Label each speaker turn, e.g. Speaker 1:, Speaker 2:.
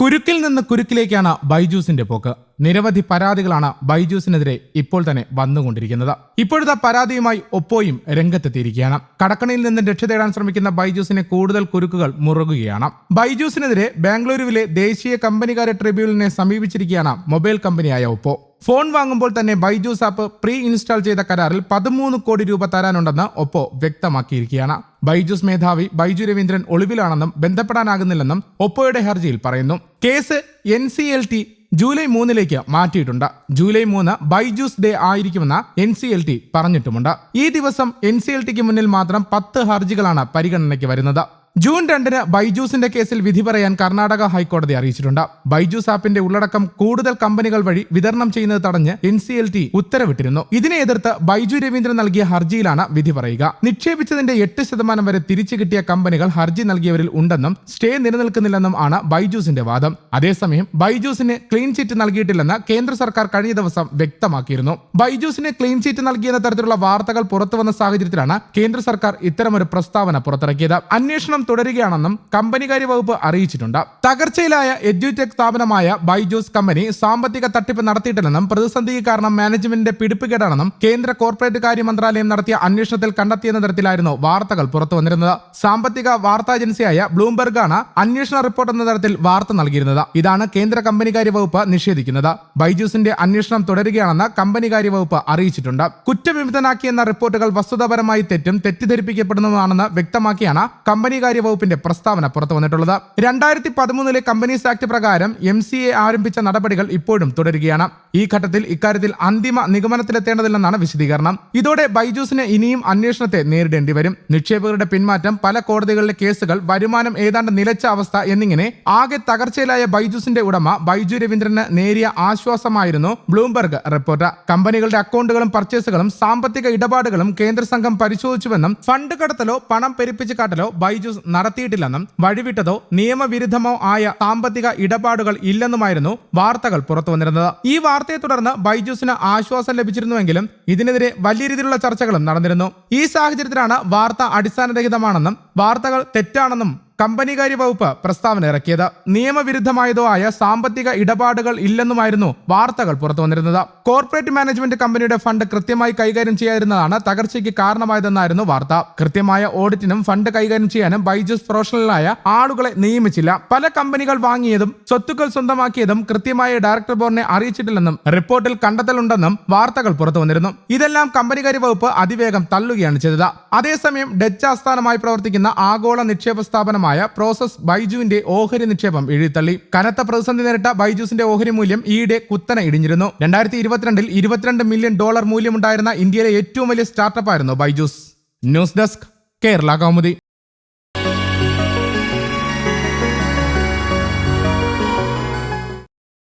Speaker 1: കുരുക്കിൽ നിന്ന് കുരുക്കിലേക്കാണ് ബൈജൂസിന്റെ പോക്ക്. നിരവധി പരാതികളാണ് ബൈജൂസിനെതിരെ ഇപ്പോൾ തന്നെ വന്നുകൊണ്ടിരിക്കുന്നത്. ഇപ്പോഴത്തെ പരാതിയുമായി ഒപ്പോയും രംഗത്തെത്തിയിരിക്കുകയാണ്. കടക്കണിയിൽ നിന്ന് രക്ഷ തേടാൻ ശ്രമിക്കുന്ന ബൈജൂസിനെ കൂടുതൽ കുരുക്കുകൾ മുറുകുകയാണ്. ബൈജൂസിനെതിരെ ബാംഗ്ലൂരുവിലെ ദേശീയ കമ്പനികാര ട്രിബ്യൂണലിനെ സമീപിച്ചിരിക്കുകയാണ് മൊബൈൽ കമ്പനിയായ ഒപ്പോ. ഫോൺ വാങ്ങുമ്പോൾ തന്നെ ബൈജൂസ് ആപ്പ് പ്രീ ഇൻസ്റ്റാൾ ചെയ്ത കരാറിൽ പതിമൂന്ന് കോടി രൂപ തരാനുണ്ടെന്ന് ഒപ്പോ വ്യക്തമാക്കിയിരിക്കുകയാണ്. ബൈജൂസ് മേധാവി ബൈജു രവീന്ദ്രൻ ഒളിവിലാണെന്നും ബന്ധപ്പെടാനാകുന്നില്ലെന്നും ഒപ്പോയുടെ ഹർജിയിൽ പറയുന്നു. Case N C L T July മൂന്നിലേക്ക് മാറ്റിയിട്ടുണ്ട്. ജൂലൈ മൂന്ന് ബൈജൂസ് ഡേ ആയിരിക്കുമെന്ന് എൻ സി എൽ ടി പറഞ്ഞിട്ടുമുണ്ട്. ഈ ദിവസം എൻ സി എൽ ടിക്ക് മുന്നിൽ മാത്രം പത്ത് ഹർജികളാണ് പരിഗണനയ്ക്ക് വരുന്നത്. ജൂൺ രണ്ടിന് ബൈജൂസിന്റെ കേസിൽ വിധി പറയാൻ കർണാടക ഹൈക്കോടതി അറിയിച്ചിട്ടുണ്ട്. ബൈജൂസ് ആപ്പിന്റെ ഉള്ളടക്കം കൂടുതൽ കമ്പനികൾ വഴി വിതരണം ചെയ്യുന്നത് തടഞ്ഞ് എൻ സി എൽ ടി ഉത്തരവിട്ടിരുന്നു. ഇതിനെ എതിർത്ത് ബൈജു രവീന്ദ്രൻ നൽകിയ ഹർജിയിലാണ് വിധി പറയുക. നിക്ഷേപിച്ചതിന്റെ എട്ട് ശതമാനം വരെ തിരിച്ചു കിട്ടിയ കമ്പനികൾ ഹർജി നൽകിയവരിൽ ഉണ്ടെന്നും സ്റ്റേ നിലനിൽക്കുന്നില്ലെന്നും ആണ് ബൈജൂസിന്റെ വാദം. അതേസമയം ബൈജൂസിന് ക്ലീൻ ചിറ്റ് നൽകിയിട്ടില്ലെന്ന് കേന്ദ്ര സർക്കാർ കഴിഞ്ഞ ദിവസം വ്യക്തമാക്കിയിരുന്നു. ബൈജൂസിന് ക്ലീൻ ചിറ്റ് നൽകിയെന്ന തരത്തിലുള്ള വാർത്തകൾ പുറത്തുവന്ന സാഹചര്യത്തിലാണ് കേന്ദ്ര സർക്കാർ ഇത്തരമൊരു പ്രസ്താവന പുറത്തിറക്കിയത്. അന്വേഷണം തുടരുകയാണെന്നും കമ്പനികാര്യ വകുപ്പ് അറിയിച്ചിട്ടുണ്ട്. തകർച്ചയിലായ എഡ്യൂടെക് സ്ഥാപനമായ ബൈജൂസ് കമ്പനി സാമ്പത്തിക തട്ടിപ്പ് നടത്തിയിട്ടില്ലെന്നും പ്രതിസന്ധിക്ക് കാരണം മാനേജ്മെന്റിന്റെ പിടിപ്പുകേടാണെന്നും കേന്ദ്ര കോർപ്പറേറ്റ് കാര്യ മന്ത്രാലയം നടത്തിയ അന്വേഷണത്തിൽ കണ്ടെത്തിയെന്ന തരത്തിലായിരുന്നു വാർത്തകൾ പുറത്തു വന്നിരുന്നത്. സാമ്പത്തിക വാർത്താ ഏജൻസിയായ ബ്ലൂംബെർഗാണ് അന്വേഷണ റിപ്പോർട്ട് എന്ന തരത്തിൽ വാർത്ത നൽകിയിരുന്നത്. ഇതാണ് കേന്ദ്ര കമ്പനികാര്യ വകുപ്പ് നിഷേധിക്കുന്നത്. ബൈജൂസിന്റെ അന്വേഷണം തുടരുകയാണെന്ന് കമ്പനികാര്യ വകുപ്പ് അറിയിച്ചിട്ടുണ്ട്. കുറ്റവിമുക്തനാക്കിയെന്ന റിപ്പോർട്ടുകൾ വസ്തുതാപരമായി തെറ്റും തെറ്റിദ്ധരിപ്പിക്കപ്പെടുന്നതാണെന്ന് വ്യക്തമാക്കിയാണ് കമ്പനികാര്യ വകുപ്പിന്റെ പ്രസ്താവന പുറത്തു വന്നിട്ടുള്ളത്. രണ്ടായിരത്തി പതിമൂന്നിലെ കമ്പനീസ് ആക്ട് പ്രകാരം എം സി എ ആരംഭിച്ച നടപടികൾ ഇപ്പോഴും തുടരുകയാണ്. ഈ ഘട്ടത്തിൽ ഇക്കാര്യത്തിൽ അന്തിമ നിഗമനത്തിലെത്തേണ്ടതില്ലെന്നാണ് വിശദീകരണം. ഇതോടെ ബൈജൂസിന് ഇനിയും അന്വേഷണത്തെ നേരിടേണ്ടി വരും. നിക്ഷേപകരുടെ പിന്മാറ്റം പല കോടതികളിലെ കേസുകൾ വരുമാനം ഏതാണ്ട് നിലച്ച അവസ്ഥ എന്നിങ്ങനെ ആകെ തകർച്ചയിലായ ബൈജൂസിന്റെ ഉടമ ബൈജു രവീന്ദ്രന് നേരിയ ആശ്വാസമായിരുന്നു ബ്ലൂംബർഗ് റിപ്പോർട്ട്. കമ്പനികളുടെ അക്കൗണ്ടുകളും പർച്ചേസുകളും സാമ്പത്തിക ഇടപാടുകളും കേന്ദ്ര സംഘം പരിശോധിച്ചുവെന്നും ഫണ്ട് കടത്തലോ പണം പെരുപ്പിച്ച് കാട്ടലോ ബൈജൂസ് നടത്തിയിട്ടില്ലെന്നും വഴിവിട്ടതോ നിയമവിരുദ്ധമോ ആയ സാമ്പത്തിക ഇടപാടുകൾ ഇല്ലെന്നുമായിരുന്നു വാർത്തകൾ പുറത്തുവന്നിരുന്നത് ഈ വാർത്തയെ തുടർന്ന് ബൈജൂസിന് ആശ്വാസം ലഭിച്ചിരുന്നുവെങ്കിലും ഇതിനെതിരെ വലിയ രീതിയിലുള്ള ചർച്ചകളും നടന്നിരുന്നു. ഈ സാഹചര്യത്തിലാണ് വാർത്ത അടിസ്ഥാനരഹിതമാണെന്നും വാർത്തകൾ തെറ്റാണെന്നും കമ്പനികാര്യ വകുപ്പ് പ്രസ്താവന ഇറക്കിയത്. നിയമവിരുദ്ധമായതോ ആയ സാമ്പത്തിക ഇടപാടുകൾ ഇല്ലെന്നുമായിരുന്നു വാർത്തകൾ പുറത്തു വന്നിരുന്നത്. കോർപ്പറേറ്റ് മാനേജ്മെന്റ് കമ്പനിയുടെ ഫണ്ട് കൃത്യമായി കൈകാര്യം ചെയ്യാതിരുന്നതാണ് തകർച്ചയ്ക്ക് കാരണമായതെന്നായിരുന്നു വാർത്ത. കൃത്യമായ ഓഡിറ്റിനും ഫണ്ട് കൈകാര്യം ചെയ്യാനും ബൈജൂസ് പ്രൊഫഷണലായ ആളുകളെ നിയമിച്ചില്ല. പല കമ്പനികൾ വാങ്ങിയതും സ്വത്തുക്കൾ സ്വന്തമാക്കിയതും കൃത്യമായ ഡയറക്ടർ ബോർഡിനെ അറിയിച്ചിട്ടില്ലെന്നും റിപ്പോർട്ടിൽ കണ്ടെത്തലുണ്ടെന്നും വാർത്തകൾ പുറത്തു വന്നിരുന്നു. ഇതെല്ലാം കമ്പനികാര്യ വകുപ്പ് അതിവേഗം തള്ളുകയാണ് ചെയ്തത്. അതേസമയം ഡച്ച് ആസ്ഥാനമായി പ്രവർത്തിക്കുന്ന ആഗോള നിക്ഷേപ സ്ഥാപനമായ പ്രോസസ് ബൈജുവിന്റെ ഓഹരി നിക്ഷേപം എഴുതിത്തള്ളി. കനത്ത പ്രതിസന്ധി നേരിട്ട ബൈജൂസിന്റെ ഓഹരി മൂല്യം ഈയിടെ കുത്തനെ ഇടിഞ്ഞിരുന്നു. രണ്ടായിരത്തി ഇരുപത്തിരണ്ടിൽ ഇരുപത്തിരണ്ട് മില്യൺ ഡോളർ മൂല്യമുണ്ടായിരുന്ന ഇന്ത്യയിലെ ഏറ്റവും വലിയ സ്റ്റാർട്ടപ്പ് ആയിരുന്നു Byju's. News desk Kerala Kaumudi.